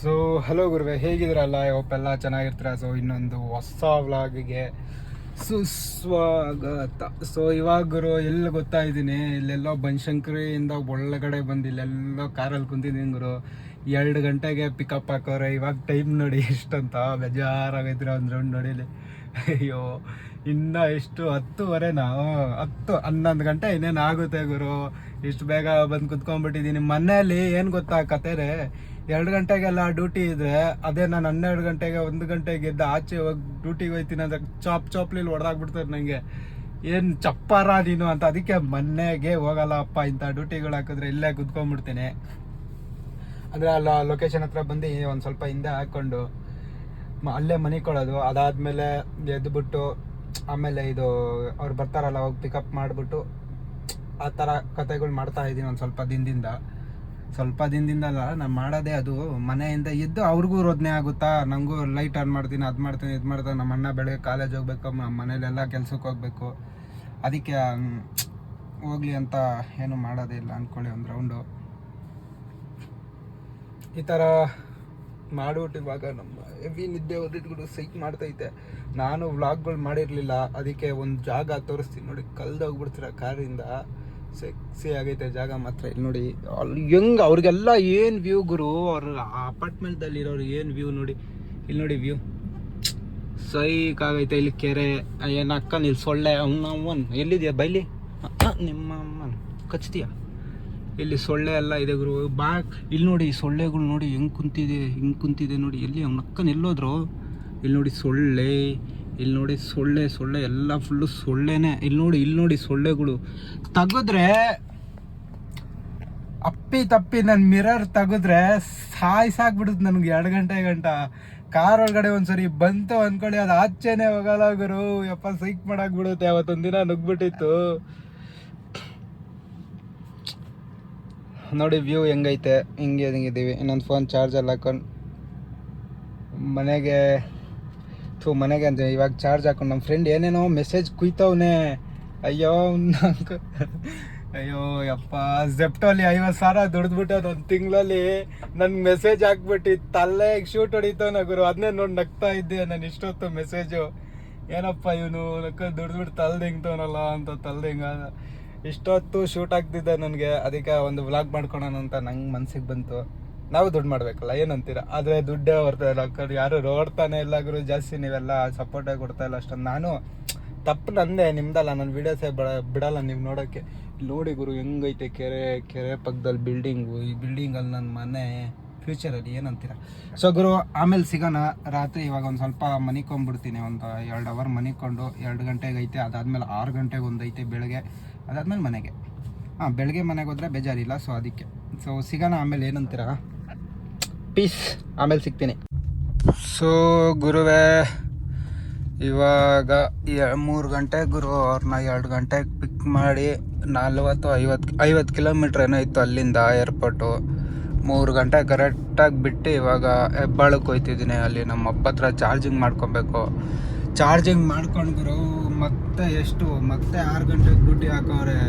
So hello ಗುರುವೆ, ಹೇಗಿದ್ದೀರಲ್ಲ? ಎಲ್ಲ ಚೆನ್ನಾಗಿರ್ತೀರ. So ಇನ್ನೊಂದು ಹೊಸ ವ್ಲಾಗಿಗೆ ಸುಸ್ವಾಗತ. ಸೊ ಇವಾಗ ಗುರು, ಎಲ್ಲಿ ಗೊತ್ತಾ ಇದ್ದೀನಿ? ಇಲ್ಲೆಲ್ಲೋ ಬನಶಂಕರಿಯಿಂದ ಒಳಗಡೆ ಬಂದು ಇಲ್ಲೆಲ್ಲೋ ಕಾರಲ್ಲಿ ಕುಂತಿದ್ದೀನಿ ಗುರು. ಎರಡು ಗಂಟೆಗೆ ಪಿಕಪ್ ಹಾಕೋರೆ. ಇವಾಗ ಟೈಮ್ ನೋಡಿ ಎಷ್ಟಂತ ಬೇಜಾರಾಗೈತ್ರಿ ಒಂದು ರೌಂಡ್ ನೋಡಿಲಿ ಅಯ್ಯೋ, ಇನ್ನು ಎಷ್ಟು? ನಾವು ಹತ್ತು, ಹನ್ನೊಂದು ಗಂಟೆ ಇನ್ನೇನು ಆಗುತ್ತೆ ಗುರು? ಇಷ್ಟು ಬೇಗ ಬಂದು ಕುತ್ಕೊಂಡ್ಬಿಟ್ಟಿದ್ದೀನಿ. ಮನೆಯಲ್ಲಿ ಏನು ಗೊತ್ತಾ ಕತೆರೆ? ಎರಡು ಗಂಟೆಗೆಲ್ಲ ಡ್ಯೂಟಿ ಇದ್ರೆ ಅದೇ ನಾನು ಹನ್ನೆರಡು ಗಂಟೆಗೆ, ಒಂದು ಗಂಟೆಗೆ ಇದ್ದ ಆಚೆ ಹೋಗಿ ಡ್ಯೂಟಿಗೆ ಹೋಯ್ತೀನಿ ಅಂದ್ರೆ ಚಾಪ್ ಚಾಪ್ಲಿಲಿ ಹೊಡೆದಾಗ್ಬಿಡ್ತಾರೆ ನನಗೆ ಏನು ಚಪ್ಪಾರ ನೀನು ಅಂತ ಅದಕ್ಕೆ ಮೊನ್ನೆಗೆ ಹೋಗಲ್ಲ ಅಪ್ಪ ಇಂಥ ಡ್ಯೂಟಿಗಳು ಹಾಕಿದ್ರೆ ಇಲ್ಲೇ ಕುತ್ಕೊಂಡ್ಬಿಡ್ತೀನಿ. ಅಂದರೆ ಅಲ್ಲ ಲೊಕೇಶನ್ ಹತ್ರ ಬಂದು ಒಂದು ಸ್ವಲ್ಪ ಹಿಂದೆ ಹಾಕ್ಕೊಂಡು ಅಲ್ಲೇ ಮನೆ ಕೊಡೋದು, ಅದಾದಮೇಲೆ ಎದ್ದುಬಿಟ್ಟು ಆಮೇಲೆ ಇದು ಅವ್ರು ಬರ್ತಾರಲ್ಲ ಹೋಗಿ ಪಿಕಪ್ ಮಾಡಿಬಿಟ್ಟು ಆ ಥರ ಕತೆಗಳು ಮಾಡ್ತಾ ಇದ್ದೀನಿ ಒಂದು ಸ್ವಲ್ಪ ದಿನದಿಂದ. ಸ್ವಲ್ಪ ದಿನದಿಂದಲ್ಲ, ನಾನು ಮಾಡೋದೇ ಅದು ಮನೆಯಿಂದ ಇದ್ದು ಅವ್ರಿಗೂ ರೋದನೆ ಆಗುತ್ತಾ? ನನಗೂ ಲೈಟ್ ಆನ್ ಮಾಡ್ತೀನಿ, ಅದು ಮಾಡ್ತೀನಿ, ಇದು ಮಾಡ್ತೀನಿ ನಮ್ಮ ಅಣ್ಣ ಬೆಳಗ್ಗೆ ಕಾಲೇಜ್ ಹೋಗ್ಬೇಕು ನಮ್ಮ ಮನೇಲೆಲ್ಲ ಕೆಲ್ಸಕ್ಕೆ ಹೋಗ್ಬೇಕು. ಅದಕ್ಕೆ ಹೋಗ್ಲಿ ಅಂತ ಏನು ಮಾಡೋದೇ ಇಲ್ಲ ಅಂದ್ಕೊಳ್ಳಿ ಒಂದು ರೌಂಡು ಈ ಥರ ಮಾಡ್ಬಿಟ್ಟು ಇವಾಗ ನಮ್ಮ ಹೆವಿ ನಿದ್ದೆ ಓದಿಟ್ಬಿಟ್ಟು ಸೈಕ್ ಮಾಡ್ತೈತೆ. ನಾನು ವ್ಲಾಗ್ಗಳು ಮಾಡಿರಲಿಲ್ಲ, ಅದಕ್ಕೆ ಒಂದು ಜಾಗ ತೋರಿಸ್ತೀನಿ ನೋಡಿ, ಕಲ್ದೋಗ್ಬಿಡ್ತೀರ ಕಾರಿಂದ. ಸೆಕ್ಸಿ ಆಗೈತೆ ಜಾಗ ಮಾತ್ರ. ಇಲ್ಲಿ ನೋಡಿ ಅಲ್ಲಿ ಹೆಂಗ್ ಅವ್ರಿಗೆಲ್ಲ ಏನು ವ್ಯೂ ಗುರು? ಅವ್ರ ಅಪಾರ್ಟ್ಮೆಂಟ್ದಲ್ಲಿ ಇರೋರು ಏನು ವ್ಯೂ ನೋಡಿ. ಇಲ್ಲಿ ನೋಡಿ ವ್ಯೂ ಸೈಕ್ ಆಗೈತೆ ಇಲ್ಲಿ ಕೆರೆ. ಏನು ಅಕ್ಕ ಇಲ್ಲಿ ಸೊಳ್ಳೆ ಅವ್ನ ಎಲ್ಲಿದೆಯಾ ಬೈಲಿ? ನಿಮ್ಮ ಅಮ್ಮನ್. ಕಚ್ತೀಯ? ಇಲ್ಲಿ ಸೊಳ್ಳೆ ಎಲ್ಲ ಇದೆ ಗುರು. ಬಾ ಇಲ್ಲಿ ನೋಡಿ ಸೊಳ್ಳೆಗಳು ನೋಡಿ ಹೆಂಗ್ ಕುಂತಿದೆ, ಹಿಂಗೆ ಕುಂತಿದೆ ನೋಡಿ. ಎಲ್ಲಿ ಅವ್ನ ಅಕ್ಕನ ಎಲ್ಲೋದ್ರು ಇಲ್ಲಿ ನೋಡಿ ಸೊಳ್ಳೆ. ಇಲ್ಲಿ ನೋಡಿ ಸೊಳ್ಳೆ ಸೊಳ್ಳೆ ಎಲ್ಲ ಫುಲ್ಲು ಸೊಳ್ಳೆನೆ. ಇಲ್ಲಿ ನೋಡಿ ಇಲ್ಲಿ ನೋಡಿ ಸೊಳ್ಳೆಗಳು. ತೆಗೆದ್ರೆ, ಅಪ್ಪಿ ತಪ್ಪಿ ನನ್ನ ಮಿರರ್ ತೆಗೆದ್ರೆ ಸಾಯ್ಸಾಕ್ಬಿಡುತ್ತೆ ನನಗೆ ಎರಡು ಗಂಟೆ, ಗಂಟ. ಕಾರ್ ಒಳಗಡೆ ಒಂದ್ಸರಿ ಬಂತು ಅನ್ಕೊಳ್ಳಿ, ಅದು ಆಚೆನೆ ಹೋಗಲ್ಲ ಗುರು. ಯಪ್ಪ ಸೈಕ್ ಮಾಡಕ್ ಬಿಡುತ್ತೆ ಅವತ್ತೊಂದ್ ದಿನ ನುಗ್ಬಿಟ್ಟಿತ್ತು ನೋಡಿ ವ್ಯೂ ಹೆಂಗೈತೆ, ಹಿಂಗೆ ಹಿಂಗಿದ್ದೀವಿ ಇನ್ನೊಂದು ಫೋನ್ ಚಾರ್ಜಲ್ಲಿ ಹಾಕೊಂಡು ಮನೆಗೆ ಥೂ ಮನೆಗೆ ಅಂತ ಇವಾಗ ಚಾರ್ಜ್ ಹಾಕೊಂಡು. ನಮ್ಮ ಫ್ರೆಂಡ್ ಏನೇನೋ ಮೆಸೇಜ್ ಕುಯ್ತವನೆ. ಅಯ್ಯೋ ಅಯ್ಯೋ, ಯಪ್ಪ ಜೆಪ್ಟೋಲಿ ಐವತ್ತು ಸಾವಿರ ದುಡ್ದ್ಬಿಟ್ಟು ಒಂದು ತಿಂಗಳಲ್ಲಿ. ನನ್ಗೆ ಮೆಸೇಜ್ ಹಾಕ್ಬಿಟ್ಟು, ತಲೆಗೆ ಶೂಟ್ ಹೊಡಿತವನ ಗುರು. ಅದನ್ನೇ ನೋಡಿ ನಗ್ತಾ ಇದ್ದೆ ನಾನು ಇಷ್ಟೊತ್ತು ಮೆಸೇಜು ಏನಪ್ಪ ಇವನು ದುಡ್ದ್ಬಿಟ್ಟು ತಲ್ದಿಂಗ್ತವನಲ್ಲ ಅಂತ ತಲ್ದಿಂಗ ಇಷ್ಟೊತ್ತು ಶೂಟ್ ಆಗ್ತಿದ್ದೆ ನನಗೆ. ಅದಕ್ಕೆ ಒಂದು ವ್ಲಾಗ್ ಮಾಡ್ಕೊಳೋಣ ಅಂತ ನಂಗೆ ಮನ್ಸಿಗೆ ಬಂತು. ನಾವು ದುಡ್ಡು ಮಾಡ್ಬೇಕಲ್ಲ, ಏನಂತೀರ? ಆದರೆ ದುಡ್ಡೇ ಬರ್ತಾ ಇಲ್ಲ ಅಕ್ಕ ಯಾರು ಇಲ್ಲ, ಗುರು ಜಾಸ್ತಿ ನೀವೆಲ್ಲ ಸಪೋರ್ಟೇ ಕೊಡ್ತಾ ಇಲ್ಲ ಅಷ್ಟೊಂದು. ನಾನು ತಪ್ಪು ನಂದೆ, ನಿಮ್ದಲ್ಲ ನನ್ನ ವೀಡಿಯೋಸೇ ಬಿಡಲ್ಲ ನೀವು ನೋಡೋಕ್ಕೆ. ಇಲ್ಲಿ ನೋಡಿ ಗುರು, ಹೆಂಗೈತೆ ಕೆರೆ ಕೆರೆ ಪಕ್ಕದಲ್ಲಿ ಬಿಲ್ಡಿಂಗು ಈ ಬಿಲ್ಡಿಂಗಲ್ಲಿ ನನ್ನ ಮನೆ ಫ್ಯೂಚರಲ್ಲಿ ಏನಂತೀರ? ಸೊ ಗುರು, ಆಮೇಲೆ ಸಿಗೋಣ, ರಾತ್ರಿ ಇವಾಗ ಒಂದು ಸ್ವಲ್ಪ ಮನಿಕೊಂಡ್ಬಿಡ್ತೀನಿ, ಒಂದು ಎರಡು ಅವರ್ ಮನಿಕೊಂಡು, ಎರಡು ಗಂಟೆಗೆ ಐತೆ, ಅದಾದ್ಮೇಲೆ ಆರು ಗಂಟೆಗೆ ಒಂದು ಐತೆ ಬೆಳಗ್ಗೆ, ಅದಾದ್ಮೇಲೆ ಮನೆಗೆ. ಹಾಂ, ಬೆಳಗ್ಗೆ ಮನೆಗೆ ಹೋದ್ರೆ ಬೇಜಾರಿಲ್ಲ ಸೊ ಅದಕ್ಕೆ. ಸೊ ಸಿಗೋಣ ಆಮೇಲೆ ಏನಂತೀರ? ಪೀಸ್ ಆಮೇಲೆ ಸಿಗ್ತೀನಿ. ಸೊ ಗುರುವೇ, ಇವಾಗ ಮೂರು ಗಂಟೆ, ಗುರು ಅವ್ರನ್ನ ಎರಡು ಗಂಟೆಗೆ ಪಿಕ್ ಮಾಡಿ ನಲ್ವತ್ತು ಐವತ್ತು ಐವತ್ತು ಕಿಲೋಮೀಟ್ರ್ ಏನೋ ಇತ್ತು ಅಲ್ಲಿಂದ ಏರ್ಪೋರ್ಟು ಮೂರು ಗಂಟೆ ಕರೆಕ್ಟಾಗಿ ಬಿಟ್ಟು ಇವಾಗ ಹೆಬ್ಬಾಳಕ್ಕೆ ಹೋಯ್ತಿದ್ದೀನಿ ಅಲ್ಲಿ ನಮ್ಮ ಅಪ್ಪ ಹತ್ರ ಚಾರ್ಜಿಂಗ್ ಮಾಡ್ಕೊಬೇಕು. ಚಾರ್ಜಿಂಗ್ ಮಾಡ್ಕೊಂಡು ಗುರು, ಮತ್ತೆ ಎಷ್ಟು, ಮತ್ತೆ ಆರು ಗಂಟೆಗೆ ಡ್ಯೂಟಿ ಹಾಕೋರೆ.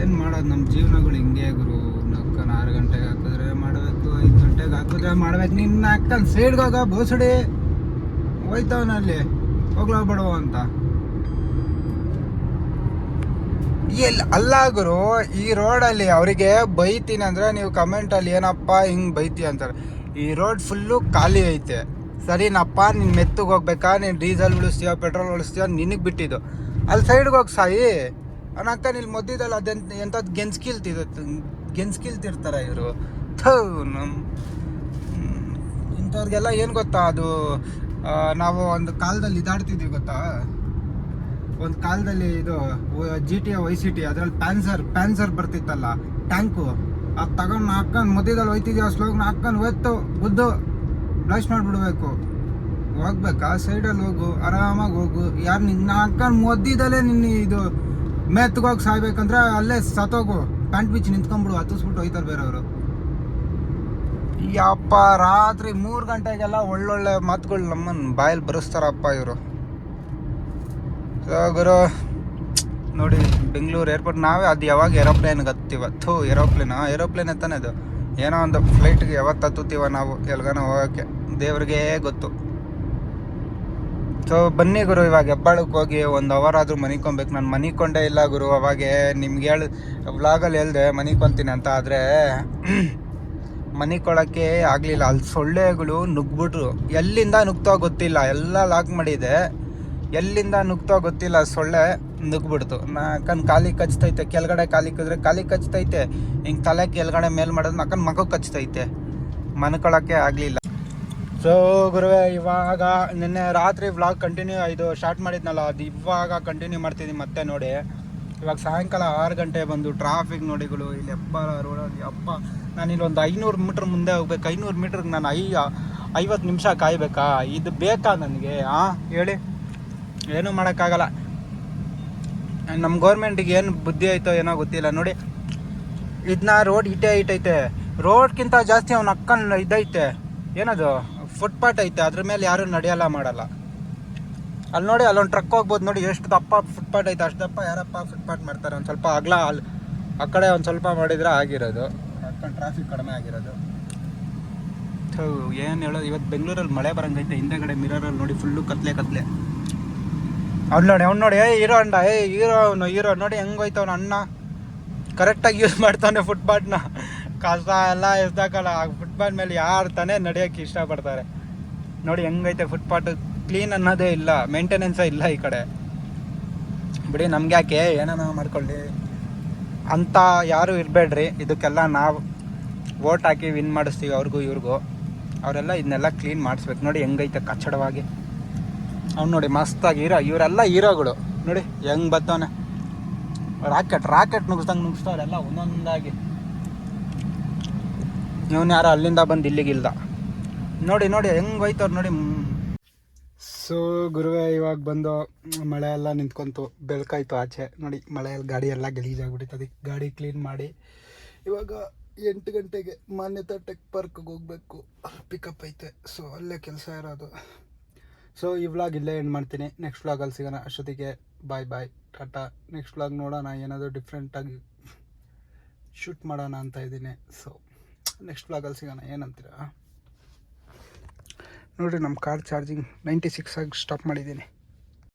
ಏನು ಮಾಡೋದು ನಮ್ಮ ಜೀವನಗಳು ಹಿಂಗೆ ಗುರು? ನಕ್ಕನ ಆರು ಗಂಟೆಗೆ ಹಾಕಿದ್ರೆ ಐದು ಗಂಟೆಗೆ ಹಾಕಿದ್ರೆ ಮಾಡ್ಬೇಕು. ನಿನ್ನ ಅಕ್ಕನ ಸೈಡ್ಗೆ ಹೋಗ ಬೋಸಡಿ ಹೋಯ್ತವನಲ್ಲಿ. ಹೋಗ್ಲಾ ಬಿಡುವ ಅಂತ. ಎಲ್ಲಿ ಅಲ್ಲ ಈ ರೋಡಲ್ಲಿ ಅವರಿಗೆ ಬೈತೀನಿ ಅಂದ್ರೆ ನೀವು ಕಮೆಂಟಲ್ಲಿ ಏನಪ್ಪ ಹಿಂಗೆ ಬೈತಿ ಅಂತಾರೆ. ಈ ರೋಡ್ ಫುಲ್ಲು ಖಾಲಿ ಐತೆ. ಸರಿನಪ್ಪ, ನೀನು ಮೆತ್ತಗೆ ಹೋಗ್ಬೇಕಾ? ನೀನು ಡೀಸೆಲ್ ಉಳಿಸ್ತೀಯ ಪೆಟ್ರೋಲ್ ಉಳಿಸ್ತೀಯ ನಿನಗೆ ಬಿಟ್ಟಿದ್ದು. ಅಲ್ಲಿ ಸೈಡ್ಗೆ ಹೋಗಿ ಸಾಯಿ. ಅನಕ್ಕ ಇಲ್ಲಿ ಮೊದ್ದಿದ್ದಲ್ಲ ಅದೆಂತ ಎಂಥದ್ದು ಗೆನ್ಸ್ಕಿಲ್ತಿದ ಗೆನ್ಸ್ಕಿಲ್ತಿರ್ತಾರೆ ಇವರು. ಥೂ ನಮ್ಮ ಇಂಥವ್ರಿಗೆಲ್ಲ ಏನು ಗೊತ್ತಾ ಅದು ನಾವು ಒಂದು ಕಾಲದಲ್ಲಿ ಇದಾಡ್ತಿದ್ವಿ ಗೊತ್ತಾ? ಒಂದು ಕಾಲದಲ್ಲಿ ಇದು G T Y C T ಅದ್ರಲ್ಲಿ ಪ್ಯಾನ್ಸರ್ ಪ್ಯಾನ್ಸರ್ ಬರ್ತಿತ್ತಲ್ಲ ಟ್ಯಾಂಕು ಅದು ತಗೊಂಡು ಹಾಕೊಂಡು ಮಧ್ಯದಲ್ಲಿ ಹೋಯ್ತಿದ್ವಿ ಸ್ಲೋಗ್ನ ಹಾಕೊಂಡು ಹೋಯ್ತು ಬುದ್ದು ಬ್ಲಶ್ ಮಾಡಿಬಿಡ್ಬೇಕು. ಹೋಗ್ಬೇಕಾ? ಸೈಡಲ್ಲಿ ಹೋಗು, ಆರಾಮಾಗಿ ಹೋಗು. ಯಾರು ನಿನ್ನ ಹಾಕೊಂಡು ಮದ್ದಿದಲ್ಲೇ ನಿನ್ನ ಇದು, ಮೆತ್ಗೋಗಿ ಸಾಯ್ಬೇಕಂದ್ರೆ ಅಲ್ಲೇ ಸತ್ತೋಗು. ಪ್ಯಾಂಟ್ ಬಿಚ್ಚಿ ನಿಂತ್ಕೊಂಡ್ಬಿಡು, ಹತ್ತಿಸ್ಬಿಟ್ಟು ಹೋಯ್ತಾರೆ ಬೇರೆಯವರು. ಯಪ್ಪ, ರಾತ್ರಿ ಮೂರು ಗಂಟೆಗೆಲ್ಲ ಒಳ್ಳೊಳ್ಳೆ ಮಾತುಗಳು ನಮ್ಮನ್ನು ಬಾಯಲ್ಲಿ ಬರೆಸ್ತಾರಪ್ಪ ಇವರು. ಗುರು, ನೋಡಿ, ಬೆಂಗಳೂರು ಏರ್ಪೋರ್ಟ್ ನಾವೇ ಅದು ಯಾವಾಗ ಏರೋಪ್ಲೇನ್ಗೆ ಹತ್ತೀವ? ಥೂ ಏರೋಪ್ಲೇನಾ ಏರೋಪ್ಲೇನ್ ಎತ್ತಾನೆ ಅದು. ಏನೋ ಒಂದು ಫ್ಲೈಟ್ಗೆ ಯಾವತ್ತು ಹತ್ತುತ್ತೀವ ನಾವು ಎಲ್ಗಾನ ಹೋಗೋಕ್ಕೆ? ದೇವ್ರಿಗೆ ಗೊತ್ತು. ಸೊ ಬನ್ನಿ ಗುರು, ಇವಾಗ ಹೆಬ್ಬಾಳಕ್ಕೆ ಹೋಗಿ ಒಂದು ಅವರ್ ಆದರೂ ಮನಿಕೊಬೇಕು. ನಾನು ಮನಿಕೊಂಡೇ ಇಲ್ಲ ಗುರು, ಅವಾಗೆ ನಿಮ್ಗೆ ಹೇಳಿ ವ್ಲಾಗಲ್ಲಿ ಹೇಳ್ದೆ ಮನಿಕೊಂತೀನಿ ಅಂತ, ಆದರೆ ಮನಿಕೊಳ್ಳೋಕ್ಕೆ ಆಗಲಿಲ್ಲ. ಅಲ್ಲಿ ಸೊಳ್ಳೆಗಳು ನುಗ್ಬಿಟ್ರು ಎಲ್ಲಿಂದ ನುಗ್ತೋ ಗೊತ್ತಿಲ್ಲ. ಎಲ್ಲ ಲಾಕ್ ಮಾಡಿದೆ. ಎಲ್ಲಿಂದ ನುಗ್ತೋ ಗೊತ್ತಿಲ್ಲ. ಸೊಳ್ಳೆ ನುಗ್ಬಿಡ್ತು ನಾಕನ್ ಖಾಲಿ ಕಚ್ತೈತೆ. ಕೆಳಗಡೆ ಖಾಲಿ ಕಚ್ಚಿದ್ರೆ ಖಾಲಿ ಕಚ್ತೈತೆ. ಹಿಂಗೆ ತಲೆ ಕೆಳಗಡೆ ಮೇಲೆ ಮಾಡೋದು ನಾಕನ್ ಮಗ ಕಚ್ತೈತೆ. ಮನ್ಕೊಳಕ್ಕೆ ಆಗಲಿಲ್ಲ. ಸೊ ಗುರುವೆ, ಇವಾಗ ನಿನ್ನೆ ರಾತ್ರಿ ವ್ಲಾಗ್ ಕಂಟಿನ್ಯೂ ಇದು ಸ್ಟಾರ್ಟ್ ಮಾಡಿದ್ನಲ್ಲ, ಅದು ಇವಾಗ ಕಂಟಿನ್ಯೂ ಮಾಡ್ತಿದ್ದೀನಿ ಮತ್ತೆ ನೋಡಿ. ಇವಾಗ ಸಾಯಂಕಾಲ ಆರು ಗಂಟೆ ಬಂದು ಟ್ರಾಫಿಕ್ ನೋಡಿಗಳು, ಇಲ್ಲಿ ಅಪ್ಪ ರೋಡಲ್ಲಿ ಅಪ್ಪ ನಾನು ಒಂದು ಐನೂರು ಮೀಟ್ರ್ ಮುಂದೆ ಹೋಗ್ಬೇಕು. ಐನೂರು ಮೀಟ್ರಿಗೆ ನಾನು ಐ ಐವತ್ತು ನಿಮಿಷ ಕಾಯಬೇಕಾ? ಇದು ಬೇಕಾ ನನಗೆ? ಹಾಂ ಹೇಳಿ. ಏನೂ ಮಾಡೋಕ್ಕಾಗಲ್ಲ. ನಮ್ಮ ಗೌರ್ಮೆಂಟಿಗೆ ಏನು ಬುದ್ಧಿ ಐತೋ ಏನೋ ಗೊತ್ತಿಲ್ಲ. ನೋಡಿ. ಇದನ್ನ ರೋಡ್ ಇಟೇ ಇಟ್ಟೈತೆ ರೋಡ್ಗಿಂತ ಜಾಸ್ತಿ ಅವ್ನ ಅಕ್ಕನ ಇದೈತೆ. ಏನದು? ಫುಟ್ಪಾತ್ ಐತೆ. ಅದ್ರ ಮೇಲೆ ಯಾರು ನಡೆಯಲ್ಲ, ಮಾಡಲ್ಲ. ಅಲ್ಲಿ ನೋಡಿ, ಅಲ್ಲೊಂದು ಟ್ರಕ್ ಹೋಗ್ಬೋದು ನೋಡಿ, ಎಷ್ಟು ದಪ್ಪ ಫುಟ್ಪಾತ್ ಐತೆ, ಅಷ್ಟು ದಪ್ಪ ಯಾರಪ್ಪ ಫುಟ್ಪಾತ್ ಮಾಡ್ತಾರೆ. ಒಂದು ಸ್ವಲ್ಪ ಅಗಲ ಅಲ್ಲಿ ಆ ಕಡೆ ಒಂದು ಸ್ವಲ್ಪ ಮಾಡಿದ್ರೆ ಆಗಿರೋದು. ಟ್ರಾಫಿಕ್ ಕಡಿಮೆ ಆಗಿರೋದು. ಏನು ಹೇಳೋದು? ಇವತ್ತು ಬೆಂಗಳೂರಲ್ಲಿ ಮಳೆ ಬರಂಗೈತೆ, ಹಿಂದೆಗಡೆ ಮಿರರಲ್ಲಿ ನೋಡಿ ಫುಲ್ಲು ಕತ್ಲೆ ಕತ್ಲೆ. ಅವ್ನು ನೋಡಿ ಅವ್ನು ನೋಡಿ ಏ ಹೀರೋ ಅಂಡ ಏ ಹೀರೋ ಅವನು, ಹೀರೋ ನೋಡಿ, ಹೆಂಗ್ ಹೋಯ್ತವನ ಅಣ್ಣ? ಕರೆಕ್ಟಾಗಿ ಯೂಸ್ ಮಾಡ್ತಾನೆ ಫುಟ್ಪಾಟ್ನ ಕಸ ಎಲ್ಲ ಎಸ್ದಾಕಲ್ಲ, ಆ ಫುಟ್ಪಾತ್ ಮೇಲೆ ಯಾರು ತಾನೇ ನಡೆಯೋಕ್ಕೆ ಇಷ್ಟಪಡ್ತಾರೆ. ನೋಡಿ, ಹೆಂಗೈತೆ ಫುಟ್ಪಾತ್ ಕ್ಲೀನ್ ಅನ್ನೋದೇ ಇಲ್ಲ ಮೇಂಟೆನೆನ್ಸೇ ಇಲ್ಲ ಈ ಕಡೆ. ಬಿಡಿ ನಮ್ಗೆ ಯಾಕೆ ಏನಾನ ಮಾಡ್ಕೊಳ್ಳಿ. ಅಂತ ಯಾರು ಇರಬೇಡ್ರಿ, ಇದಕ್ಕೆಲ್ಲ ನಾವು ವೋಟ್ ಹಾಕಿ ವಿನ್ ಮಾಡಿಸ್ತೀವಿ ಅವ್ರಿಗೂ ಇವ್ರಿಗೂ. ಅವರೆಲ್ಲ ಇದನ್ನೆಲ್ಲ ಕ್ಲೀನ್ ಮಾಡಿಸ್ಬೇಕು. ನೋಡಿ ಹೆಂಗೈತೆ ಕಚ್ಚಡವಾಗಿ. ಅವ್ನು ನೋಡಿ ಮಸ್ತಾಗಿ ಹೀರೋ, ಇವರೆಲ್ಲ ಹೀರೋಗಳು. ನೋಡಿ ಹೆಂಗ್ ಬತ್ತವನೆ. ರಾಕೆಟ್ ರಾಕೆಟ್ ನುಗ್ಸ್ದಂಗೆ ನುಗ್ಸ್ತವ್ರೆಲ್ಲ ಒಂದೊಂದಾಗಿ. ಇವನು ಯಾರೋ ಅಲ್ಲಿಂದ ಬಂದು ಇಲ್ಲಿಗಿಲ್ದ ನೋಡಿ ನೋಡಿ ಹೆಂಗ್ ಹೋಯ್ತವ್ರು ನೋಡಿ. ಸೊ ಗುರುವೆ ಇವಾಗ ಬಂದು ಮಳೆ ಎಲ್ಲ ನಿಂತ್ಕೊಂತು, ಬೆಳ್ಕಾಯ್ತು ಆಚೆ. ನೋಡಿ, ಮಳೆಯಲ್ಲಿ ಗಾಡಿ ಎಲ್ಲ ಗಲೀಜಾಗ್ಬಿಟ್ಟಿತ್ತು ಗಾಡಿ ಕ್ಲೀನ್ ಮಾಡಿ ಇವಾಗ ಎಂಟು ಗಂಟೆಗೆ ಮಾನ್ಯತಾ ಟೆಕ್ ಪಾರ್ಕ್ಗೆ ಹೋಗ್ಬೇಕು. ಪಿಕಪ್ ಐತೆ. ಸೊ ಅಲ್ಲೇ ಕೆಲಸ ಇರೋದು. ಸೊ ಈ ವ್ಲಾಗ್ ಇಲ್ಲೇ ಎಂಡ್ ಮಾಡ್ತೀನಿ. ನೆಕ್ಸ್ಟ್ ವ್ಲಾಗಲ್ಲಿ ಸಿಗೋಣ. ಅಷ್ಟೊತ್ತಿಗೆ bye bye tata next vlog ನೋಡೋಣ. ಏನಾದರೂ ಡಿಫ್ರೆಂಟಾಗಿ ಶೂಟ್ ಮಾಡೋಣ ಅಂತ ಇದ್ದೀನಿ. ಸೊ ನೆಕ್ಸ್ಟ್ ವ್ಲಾಗಲ್ಲಿ ಸಿಗೋಣ. ಏನಂತೀರಾ? ನೋಡಿರಿ ನಮ್ಮ ಕಾರ್ ಚಾರ್ಜಿಂಗ್ ನೈಂಟಿ ಸಿಕ್ಸ್ ಆಗಿ ಸ್ಟಾಪ್ ಮಾಡಿದ್ದೀನಿ.